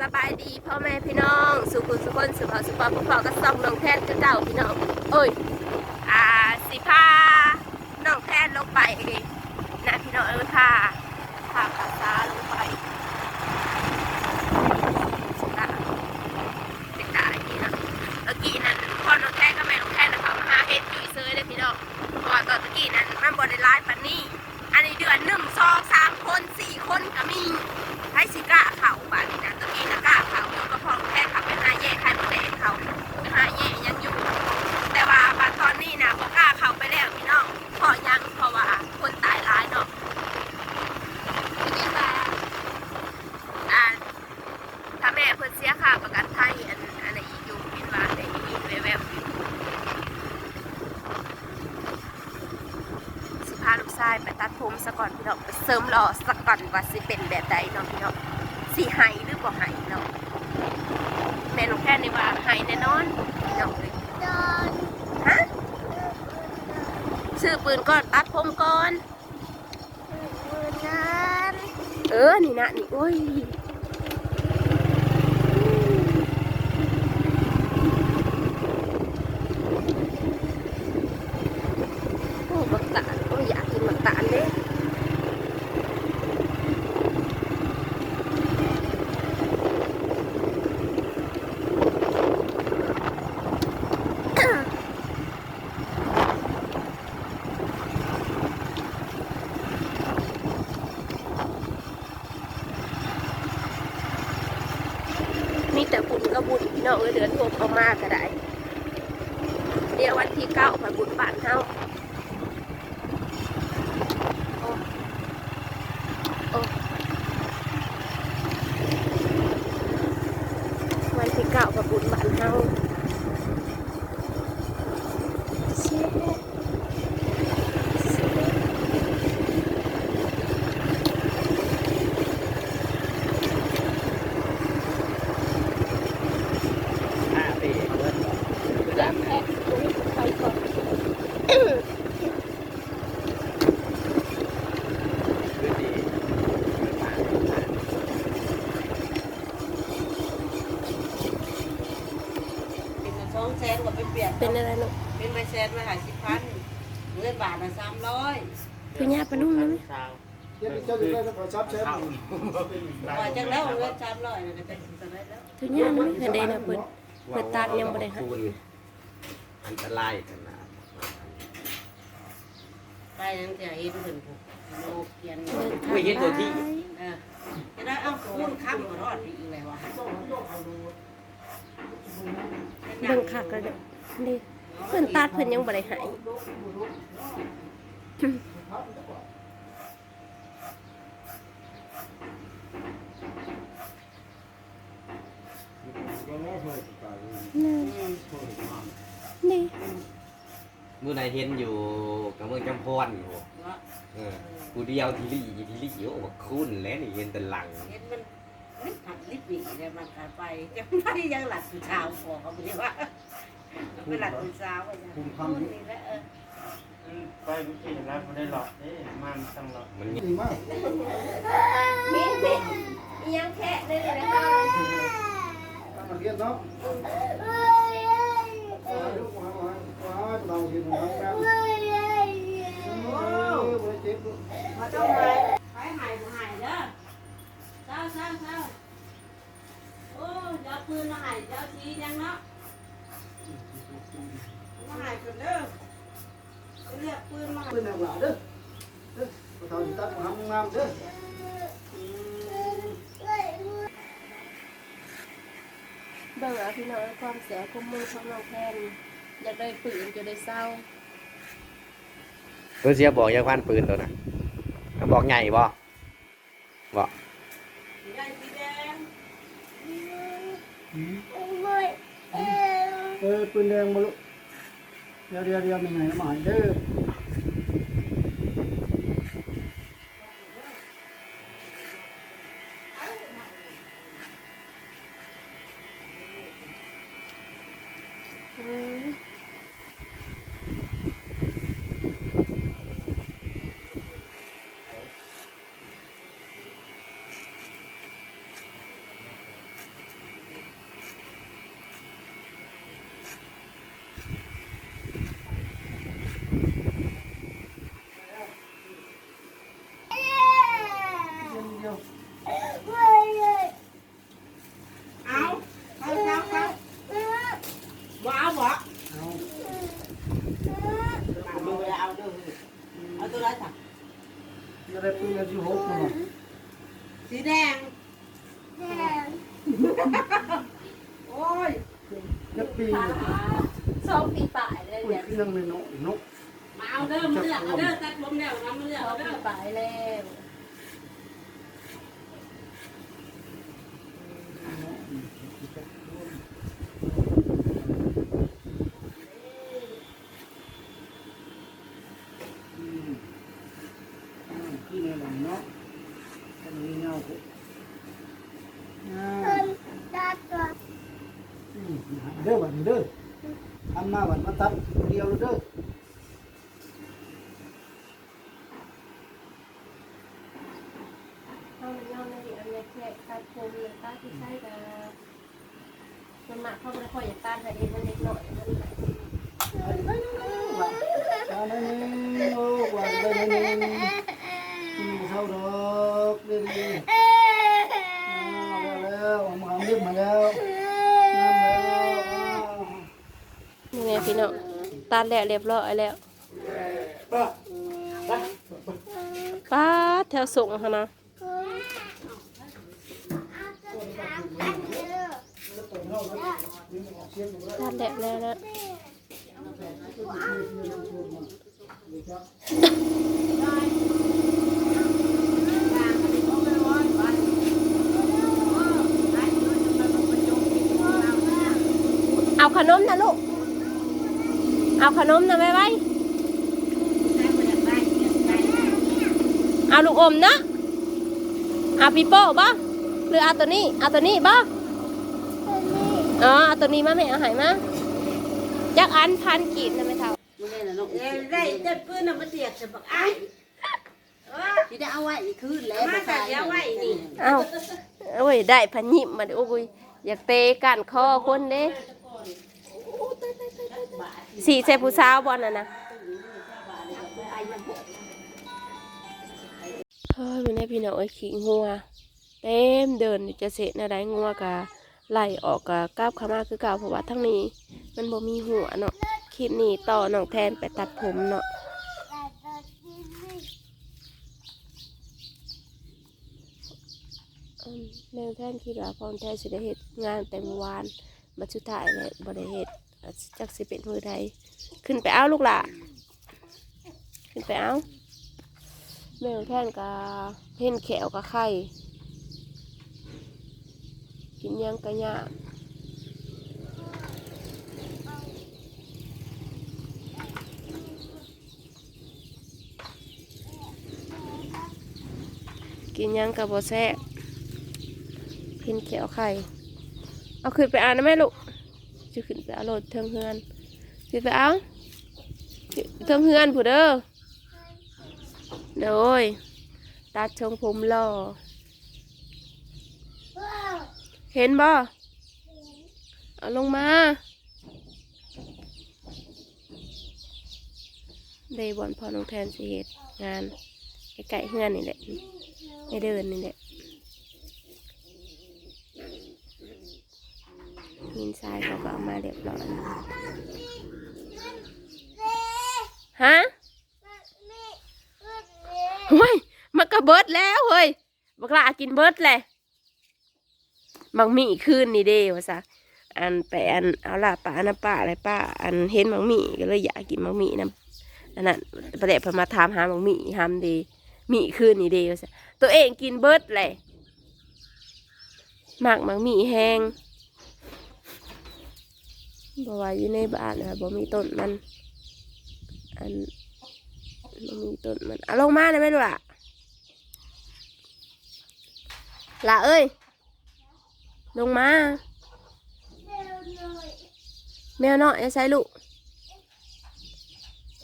สบายดีพ่อแม่พี่น้อง สุขุสุขคนสุขภาสุขภาพพวกเราก็ส่องน้องแทนคือเก่าพี่น้องเอ้ยอ่าสิพาน้องแทนลงไปนะพี่น้องเอ้ยค่ะพาปลาซาลงไปสิพาเป็นตายนี่นะเมื่อกี้นะพ่อน้องแทนกับแม่น้องแทนนะคะมาหาเฮ็ดอยู่เซยเลยพี่น้องเพราะว่าตอนเมื่อกี้นั้นมันบริไลฟ์ปันนี่อันนี้เดือนหนึ่งสองสามคนสี่คนก็มี ให้สิกล้าเขาบ้านนี่นะตัวเองนะกล้าเขาอยู่ก็พอแค่ขับไปหาแย่ใครมาแดงเขาไปหาแย่ยังอยู่ แต่ว่าบัดตอนนี้นะบ่กล้าเขาไปแล้วพี่น้องเพอยังเพราะว่าคนตายร้ายเนาะทีนี้ว่าอ่าถ้าแม่เพิ่นเสียค่าประกันไทยอันอันไหนอีกอยู่เป็นว่าในอีกแวบๆอยู่สิพาลูกชายไปตัดผม ซะก่อนพี่น้องไปเสริมหล่อซะก่อนว่าสิเป็นแบบใดเนาะพี่น้องสิไหายหรือบ่ไหายเนาะแม่น้องแค่นี่ว่าไหายแน่นอนพี่น้องเลยฮะซื้อปืนก่อนตัดผมก่อน เออ นี่นะนี่โอ้ย โอ้บักตาลโอ้ยอยากกินบักตาลเด้มี แต่บุญก็บุญพี่น้องเอ้ยเดือนหกก็มากก็ได้ เดี๋ยววันที่เก้าไปบุญบ้านเฮาโอ้โอ้วันที่เก้าไปบุญบ้านเฮาเชี่ยอยากแพ้ไปก่อน เป็นสองแส นกว่าเป็นเปลี่ยนเป็นอะไรลูกเป็นใบแสนมาหาสิบพันเงินบาทละสามร้อยคือย่าปลานุ่มนะไหมเดี๋ยวเจ้าจะได้ขอชับแชมป์ว่าจังแล้วเงินสามร้อยก็จะจะได้แล้วคือย่านะเห็นได้นะเปิดเปิดตายังบ่ได้ฮะอันตรายขนาดไปยังจะเห็นถึงโลเกียนไม่เห็นตัวที่เออจะได้เอาคูณข้ามมารอดอีกแล้ววะ เบิ่งคักแล้วเด้อนี่เพิ่นตัดเพิ่นยังบ่ได้หายนี่นี่มื่อไหนเห็นอยู่กับเมืองจำพรอยู่เออกูเดียวทีรี่ทีรี่โอ้คุ้นแล้วนี่เห็นแต่หลังเห็นมันนิด หัดนิดหนีเนี่ยมันขาดไปยังไม่ยังหลัดสุดเช้าพอเขาไม่ว่าไปหลัดสุดเช้าไปนะคูณนี่แหละเออไปเมื่อกี้แล้วไม่ได้หลอดเอ๊ะมันตั้งหลอดมันจริงมากมีมีมียังแค่ได้เลยนะคะมันเรียนเนาะลูกมามาเราเห็นมันแบบโอ้ยเจ็บมาต้องไปไปหายหายเด้อเจ้าเจ้าเจ้า ปืนมาหายเจ้าทียังเนาะมาหายกันเด้อเรียกปืนมาปืนหนักหนาเด้อเด้อเราตัดมาห้องน้ำเด้อเบิ่อพี่น้องความเสียความมือของน้องแพนอยากได้ปืนจะได้เศร้าตัวเสียบอกอยาควันปืนตัวน่ะบอกใหญ่บ่บอกสีแดงสีแดง เออปืนแดงมาลูกเดี๋ยวเดี๋ยวเดี๋ยวมีไงนะหมายเด้อ อืม โอ้ยจะปีสองปีป่ายเลยคุยเนี่ยเรื่องในนกนกมาเอาเด้อมาเลือกเอาเด้อตัดผมแล้วมาเลือกสอเอางเด้ปีอป่ายแล้ว ที่ในหลังเนาะมันมีเงาคุเด้อวันเด้อทำมาวันมาตัดเดียวเด้อ เข้าในย่อในอันเล็กแค่ตัดผมหรือตัดที่ใช่กับมันมาเข้าไม่ค่อยอยากตัดแต่เองมันเล็กหน่อยมันแบบวันนี้ลูกวันนี้เข้าดอกดีดีแล้วมาเรียกมาแล้วน้ำแล้วนี่ไงพี่น้องตัดแล้วเรียบร้อยแล้วป้าดแถวสูงค่ะนะ ตัดแล้วแล้วนะเอาขนมนะลูก เอาขนมนะไว้ไว้เอาลูกอมนะเอาปีโป้บ่หรือเอาตัวนี้ เอาตัวนี้บ่ อ๋อเอาตัวนี้มาแม่เอาใหายมาจักอันพันกีบนะแม่เท่ามาเลยนะน้องได้ได้ปืนน่ะมาเสียบจะบักอ้ายที่ได้เอาไว้นี่คืนแล้วมาแต่เอาไว้นี่ เอาโอ้ยได้พันยิบมาเดี๋ยวโอ้ยอยากเตะกันคอคนเด้สี่เซผู้สาวบอลน่ะนะเฮ้ยมันได้พี่น้องไอ้ยขี้งัว เต็มเดินอยู่จะเสร็จนะได้งัวกะ ไล่ออกกะก้าวขามาคือเก่าเพราะว่าทั้งนี้ มันบ่มีหัวเนาะคลิปนี้ต่อน้องแทนไปตัดผมเนาะแม่แทนคิดว่าพรแทนสิได้เฮ็ดงานแต่เมื่อวานบัดสุดท้ายเลยบ่ได้เฮ็ดอาจสิจักสิเป็นมือใดขึ้นไปเอาลูกหล่ะขึ้นไปเอาแม่แทนกะเพ่นแขวกะไข่ กินยังกะยากกินยังกะบ่แซ่พินแขวไข่ เอาขึ้นไปเอานะแม่ลูกจะขึ้นไปเอาโหลดเทิงเฮือนขึ้นไปเอาเทิงเฮือนผู้เด้อโดยตัดชงผมรอ เห็นบ่เอาลงมา ได้บอลพอน้องแทนสิเหตุงานใกล้ๆเฮือนนี่แหละในเดินนี่แหละหินทรายเขาก็เอามาเรียบร้อยฮะเฮ้ยมันก็เบิดแล้วเฮ้ยบักลากินเบิดแหละ บางมีขึ้นนี่เด้ว่าซะอันไปอันเอาล่ะป้านป้าอะไรป้าอันเห็นบางมีก็เลยอยากกินบางมีนะอันนั้นประเดี๋ยวพมาถามหาบางมีทำดีมีขึ้นนี่เด้ว่าซะตัวเองกินเบิร์ดเลยหมักบางมีแห้งบ่ว่าอยู่ในบ้านนะบ่มีต้นมัน อันบ่มีต้นมันเอาลงมาเลยไหมลูกล่ะล่ะเอ้ย ลงมา แมวน้อยอยใส่ลูก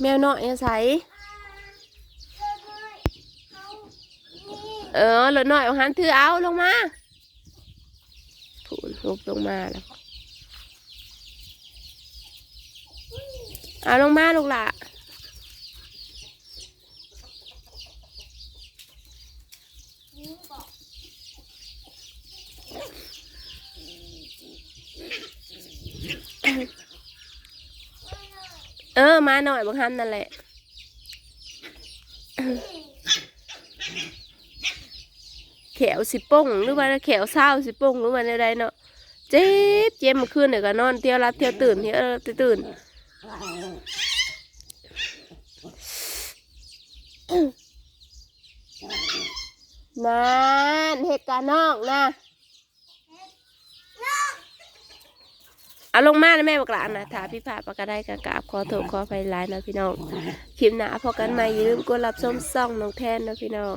แมวน้อยย่าใส่เออหลดน้อยเอาหันถือเอาลงมาผูนหุบลงมาแล้ว เอาลงมาลูกละ เออ มาหน่อยบังคับนั่นแหละแขวสิป้งหรือว่าแขวเศร้าสิป้งหรือว่าอะไรเนาะเจ็บเจ็บมื่อคืนเนี่ยวก็นอนเที่ยวรับเที่ยวตื่นเที่ยวรับเที่ยวตื่นนานเหตุการณ์นอกนะ เอาลงมานะแม่บอกหลานนะถ้าพี่ผาปากกาได้กะกราบขอโทษขอไปร้ายนะพี่น้องคลิปหน้าพอกันใหม่อย่าลืมกดรับชมซ่องน้องแทนนะพี่น้อง